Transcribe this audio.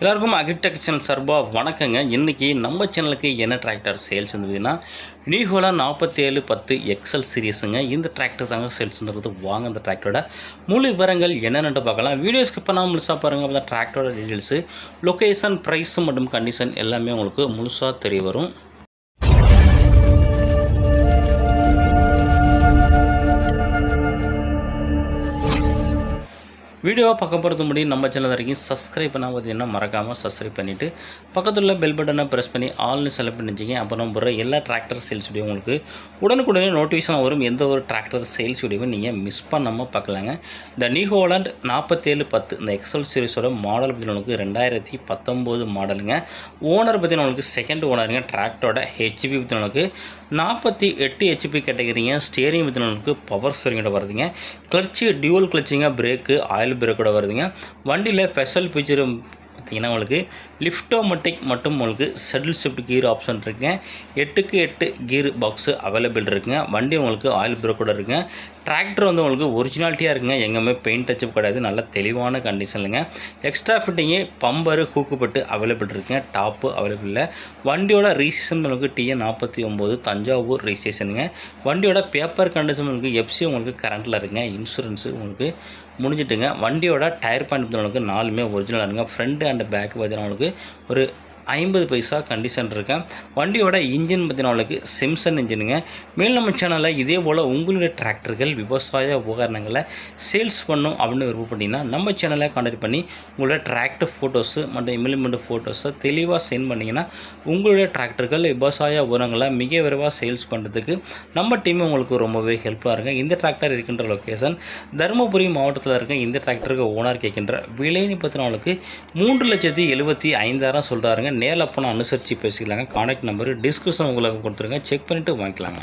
எல்லாருக்கும் agritech channel சார்பாக வணக்கங்க. இன்றைக்கி நம்ம சேனலுக்கு என்ன டிராக்டர் சேல்ஸ் இருந்ததுன்னா நியூஹோலா நாற்பத்தி ஏழு பத்து எக்ஸல் சீரியஸுங்க இந்த டிராக்டர் தாங்க சேல்ஸ் வந்துருக்குது வாங்க இந்த டிராக்டரோட முழு விவரங்கள் என்னென்னு பார்க்கலாம். வீடியோஸ்க்கு பண்ணால் முழுசாக பாருங்கள் அந்த டிராக்டரோட டீட்டெயில்ஸு லொக்கேஷன் ப்ரைஸு மற்றும் கண்டிஷன் எல்லாமே உங்களுக்கு முழுசாக தெரிய வரும். வீடியோவை பார்க்க போகிறது முடியும் நம்ம சேனல் வரைக்கும் சப்ஸ்கிரைப் பண்ணால் பார்த்தீங்கன்னா மறக்காமல் சப்ஸ்கிரைப் பண்ணிவிட்டு பக்கத்தில் உள்ள பெல் பட்டனை ப்ரெஸ் பண்ணி ஆல்னு செலக்ட் பண்ணிச்சிங்க அப்புறம் போகிற எல்லா டிராக்டர் சேல்ஸ் வீடியோ உங்களுக்கு உடனுக்குடனே நோட்டிஃபிகேஷன் வரும். எந்த ஒரு டிராக்டர் சேல்ஸ் வீடியோவும் நீங்கள் மிஸ் பண்ணாமல் பார்க்கலாங்க. இந்த நியூஹோலாண்ட் நாற்பத்தேழு பத்து இந்த எக்ஸல் சீரிஸோட மாடல் பற்றி உங்களுக்கு ரெண்டாயிரத்தி பத்தொம்போது மாடலுங்க ஓனர் பற்றி உங்களுக்கு செகண்ட் ஓனருங்க டிராக்டரோட ஹெச்பி பற்றி உங்களுக்கு நாற்பத்தி எட்டு ஹெச்பி கேட்டகிரிங்க ஸ்டேரிங் பற்றி உங்களுக்கு பவர் ஸ்டேரிங்கோட வருதுங்க. கிளச்சு டியூவல் கிளச்சிங்க பிரேக்கு ஆயில் பிரேக்கோட வருதுங்க. வண்டியில் ஸ்பெஷல் ஃபீச்சர் பார்த்தீங்கன்னா உங்களுக்கு லிஃப்டோமெட்டிக் மட்டும் உங்களுக்கு செட்டில் ஷிஃப்ட் கீர் ஆப்ஷன் இருக்குங்க. எட்டுக்கு எட்டு கீர் பாக்ஸு அவைலபிள் இருக்குங்க. வண்டி உங்களுக்கு ஆயில் பிரேக்கோட இருக்குங்க. டிராக்டர் வந்து உங்களுக்கு ஒரிஜினாலிட்டியாக இருக்குங்க. எங்கேயுமே பெயிண்ட் டச்சப் கிடையாது. நல்ல தெளிவான கண்டிஷனுங்க எக்ஸ்ட்ரா ஃபிட்டிங்கு பம்பரு ஹூக்குப்பட்டு அவைலபிள் இருக்குங்க. டாப்பு அவைலபிள் இல்லை. வண்டியோட ரிஜிஸ்ட்ரேஷன் உங்களுக்கு டிஎன் நாற்பத்தி ஒம்பது தஞ்சாவூர் ரிஜிஸ்ட்ரேஷனுங்க வண்டியோட பேப்பர் கண்டிஷன் உங்களுக்கு எஃப்சி உங்களுக்கு கரண்ட்டில் இருக்குங்க. இன்சூரன்ஸு உங்களுக்கு முடிஞ்சிட்டுங்க. வண்டியோட டயர் பாயிண்ட் உங்களுக்கு நாலுமே ஒரிஜினலாக இருக்குங்க. ஃப்ரண்ட் அண்ட் பேக் பார்த்தீங்கன்னா உங்களுக்கு ஒரு ஐம்பது பைசா கண்டிஷன் இருக்கேன் வண்டியோட இன்ஜின் பார்த்தீங்கன்னா உங்களுக்கு சிம்சன் இன்ஜினுங்க மேல் நம்ம சேனலில் இதே போல் உங்களுடைய டிராக்டர்கள் விவசாய உபகரணங்களை சேல்ஸ் பண்ணும் அப்படின்னு விருப்பப்பட்டீங்கன்னா நம்ம சேனலை கான்டாக்ட் பண்ணி உங்களோட டிராக்டர் ஃபோட்டோஸு மற்றும் இம்ப்ளிமெண்ட் ஃபோட்டோஸை தெளிவாக சென்ட் பண்ணிங்கன்னா உங்களுடைய டிராக்டர்கள் விவசாய உரங்களை மிக விரைவாக சேல்ஸ் பண்ணுறதுக்கு நம்ம டீம் உங்களுக்கு ரொம்பவே ஹெல்ப்பாக இருங்க இந்த டிராக்டர் இருக்கின்ற லொக்கேஷன் தருமபுரி மாவட்டத்தில் இருக்க இந்த டிராக்டருக்கு ஓனர் கேட்கின்ற விலைன்னு பார்த்தீங்கன்னா மூன்று லட்சத்தி எழுபத்தி ஐந்தாயிரம் சொல்கிறாருங்க நேரில் போனால் அனுசரித்து பேசிக்கலாங்க. கான்டாக்ட் நம்பரு டிஸ்கிரிப்ஷன் உங்களுக்கு கொடுத்துருங்க. செக் பண்ணிவிட்டு வாங்கிக்கலாங்க.